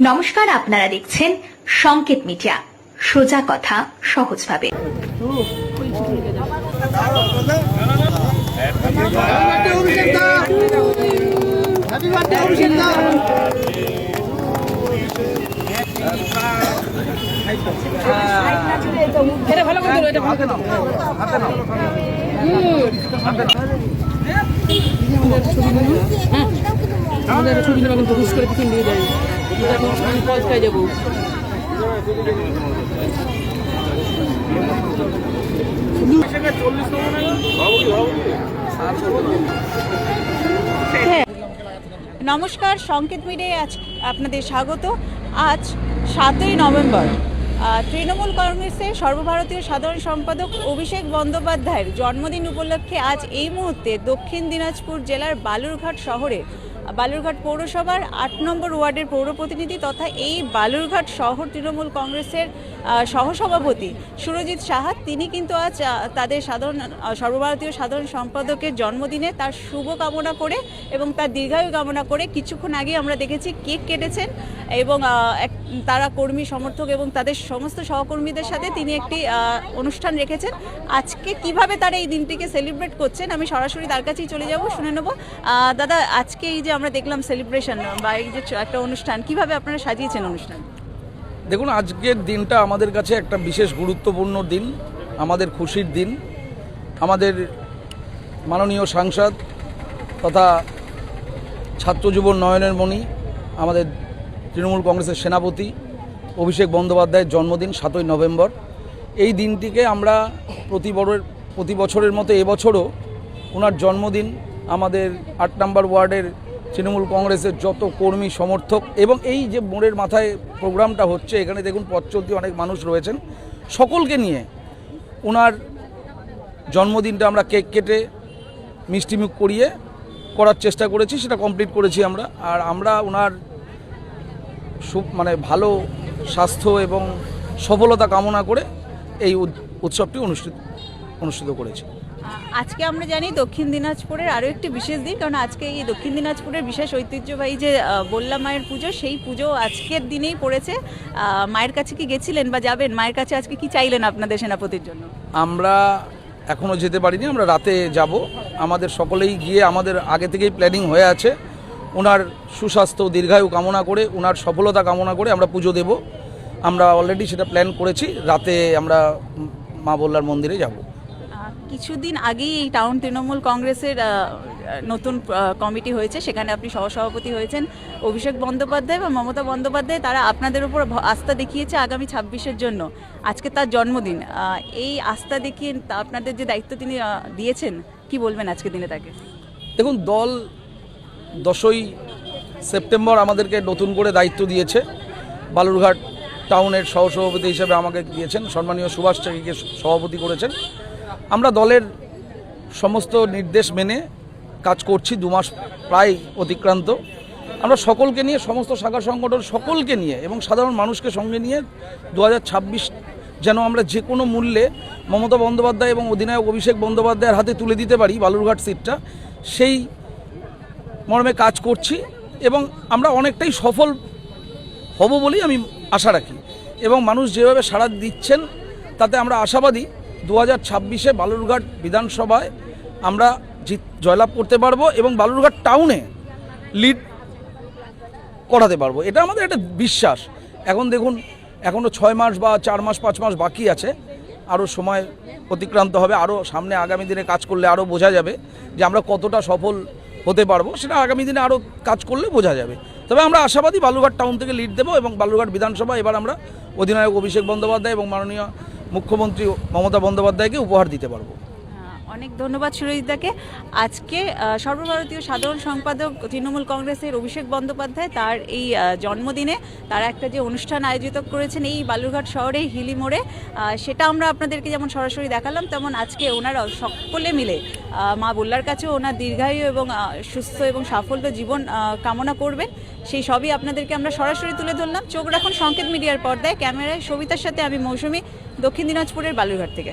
নমস্কার, আপনারা দেখছেন সংকেত মিডিয়া সোজা কথা, সহজভাবে। আমাদের ছবি কিন্তু হুশ করে পিছন দিয়ে যায় নমস্কার, সংকেত মিডিয়ায় আজ আপনাদের স্বাগত। আজ সাতই নভেম্বর তৃণমূল কংগ্রেসের সর্বভারতীয় সাধারণ সম্পাদক অভিষেক বন্দ্যোপাধ্যায়ের জন্মদিন উপলক্ষে আজ এই মুহূর্তে দক্ষিণ দিনাজপুর জেলার বালুরঘাট শহরে বালুরঘাট পৌরসভার আট নম্বর ওয়ার্ডের পৌর প্রতিনিধি তথা এই বালুরঘাট শহর তৃণমূল কংগ্রেসের সহসভাপতি সুরজিৎ সাহা, তিনি কিন্তু আজ তাদের সাধারণ সর্বভারতীয় সাধারণ সম্পাদকের জন্মদিনে তার শুভ কামনা করে এবং তার দীর্ঘায়ু কামনা করে কিছুক্ষণ আগে আমরা দেখেছি কেক কেটেছেন এবং তারা কর্মী সমর্থক এবং তাদের সমস্ত সহকর্মীদের সাথে তিনি একটি অনুষ্ঠান রেখেছেন। আজকে কীভাবে তারা এই দিনটিকে সেলিব্রেট করছেন? আমি সরাসরি তার কাছেই চলে যাব, শুনে নেব। দাদা, আজকে এই যে আমরা দেখলাম সেলিব্রেশন বা এই যে একটা অনুষ্ঠান, কীভাবে আপনারা সাজিয়েছেন অনুষ্ঠান? দেখুন, আজকের দিনটা আমাদের কাছে একটা বিশেষ গুরুত্বপূর্ণ দিন, আমাদের খুশির দিন। আমাদের মাননীয় সাংসদ তথা ছাত্র যুব নয়নের মণি, আমাদের তৃণমূল কংগ্রেসের সেনাপতি অভিষেক বন্দ্যোপাধ্যায়ের জন্মদিন, সাতই নভেম্বর। এই দিনটিকে আমরা প্রতি বড়ের, প্রতি বছরের মতো এবছরও ওনার জন্মদিন আমাদের আট নম্বর ওয়ার্ডের তৃণমূল কংগ্রেসের যত কর্মী, সমর্থক এবং এই যে মোড়ের মাথায় প্রোগ্রামটা হচ্ছে, এখানে দেখুন পথ চলতি অনেক মানুষ রয়েছেন। সকলকে নিয়ে ওনার জন্মদিনটা আমরা কেক কেটে মিষ্টিমুখ করিয়ে করার চেষ্টা করেছি, সেটা কমপ্লিট করেছি আমরা। আর আমরা ওনার মানে ভালো স্বাস্থ্য এবং সফলতা কামনা করে এই উৎ- উৎসবটি অনুষ্ঠিত অনুষ্ঠিত করেছি। আজকে আমরা জানি দক্ষিণ দিনাজপুরের আরও একটি বিশেষ দিন, কারণ আজকে এই দক্ষিণ দিনাজপুরের বিশেষ ঐতিহ্যবাহী যে বল্লা মায়ের পুজো, সেই পুজো আজকের দিনেই পড়েছে। মায়ের কাছে কি গেছিলেন বা যাবেন? মায়ের কাছে আজকে কি চাইলেন আপনাদের সেনাপতির জন্য? আমরা এখনও যেতে পারিনি, আমরা রাতে যাব। আমাদের সকলেই গিয়ে আমাদের আগে থেকেই প্ল্যানিং হয়ে আছে। ওনার সুস্বাস্থ্য দীর্ঘায়ু কামনা করে ওনার সফলতা কামনা করে আমরা পুজো দেব। আমরা অলরেডি সেটা প্ল্যান করেছি, রাতে আমরা মা বল্লার মন্দিরে যাব। কিছুদিন আগেই এই টাউন তৃণমূল কংগ্রেসের নতুন কমিটি হয়েছে। সেখানে আপনি সহসভাপতি হয়েছেন অভিষেক বন্দ্যোপাধ্যায় বা মমতা বন্দ্যোপাধ্যায়। তারা আপনাদের উপর আস্থা দেখিয়েছে আগামী ছাব্বিশের জন্য। আজকে তার জন্মদিন। এই আস্থা দেখিয়ে আপনাদের যে দায়িত্ব তিনি দিয়েছেন, কি বলবেন আজকে দিনে তাকে? দেখুন, দল দশই সেপ্টেম্বর আমাদেরকে নতুন করে দায়িত্ব দিয়েছে। বালুরঘাট টাউনের সহসভাপতি হিসেবে আমাকে দিয়েছেন। সম্মানীয় সুভাষ চাকিকে সভাপতি করেছেন। আমরা দলের সমস্ত নির্দেশ মেনে কাজ করছি, দু মাস প্রায় অতিক্রান্ত। আমরা সকলকে নিয়ে, সমস্ত শাখা সংগঠন সকলকে নিয়ে এবং সাধারণ মানুষকে সঙ্গে নিয়ে দু হাজার ছাব্বিশ যেন আমরা যে কোনো মূল্যে মমতা বন্দ্যোপাধ্যায় এবং অধিনায়ক অভিষেক বন্দ্যোপাধ্যায়ের হাতে তুলে দিতে পারি বালুরঘাট সিটটা, সেই মর্মে কাজ করছি এবং আমরা অনেকটাই সফল হব বলেই আমি আশা রাখি। এবং মানুষ যেভাবে সাড়া দিচ্ছেন, তাতে আমরা আশাবাদী দু হাজার ছাব্বিশে বালুরঘাট বিধানসভায় আমরা জিত জয়লাভ করতে পারব এবং বালুরঘাট টাউনে লিড করাতে পারব। এটা আমাদের একটা বিশ্বাস। এখন দেখুন এখনও ছয় মাস বা চার মাস, পাঁচ মাস বাকি আছে। আরও সময় অতিক্রান্ত হবে। আরও সামনে আগামী দিনে কাজ করলে আরও বোঝা যাবে যে আমরা কতটা সফল হতে পারব। সেটা আগামী দিনে আরও কাজ করলে বোঝা যাবে। তবে আমরা আশাবাদী বালুরঘাট টাউন থেকে লিড দেবো এবং বালুরঘাট বিধানসভা। এবার আমরা অধিনায়ক অভিষেক বন্দ্যোপাধ্যায় এবং মাননীয় মুখ্যমন্ত্রী মমতা বন্দ্যোপাধ্যায়কে উপহার দিতে পারব। অনেক ধন্যবাদ সুরজিদাকে আজকে সর্বভারতীয় সাধারণ সম্পাদক তৃণমূল কংগ্রেসের অভিষেক বন্দ্যোপাধ্যায় তার এই জন্মদিনে তারা একটা যে অনুষ্ঠান আয়োজিত করেছেন এই বালুরঘাট শহরে হিলি মোড়ে সেটা আমরা আপনাদেরকে যেমন সরাসরি দেখালাম, তেমন আজকে ওনারা সকলে মিলে মা বল্লার কাছেও ওনার দীর্ঘায়ু এবং সুস্থ এবং সাফল্য জীবন কামনা করবেন। সেই সবই আপনাদেরকে আমরা সরাসরি তুলে ধরলাম। চোখ রাখুন সংকেত মিডিয়ার পর্দায়। ক্যামেরায় সবিতার সাথে আমি মৌসুমি, দক্ষিণ দিনাজপুরের বালুরঘাট থেকে।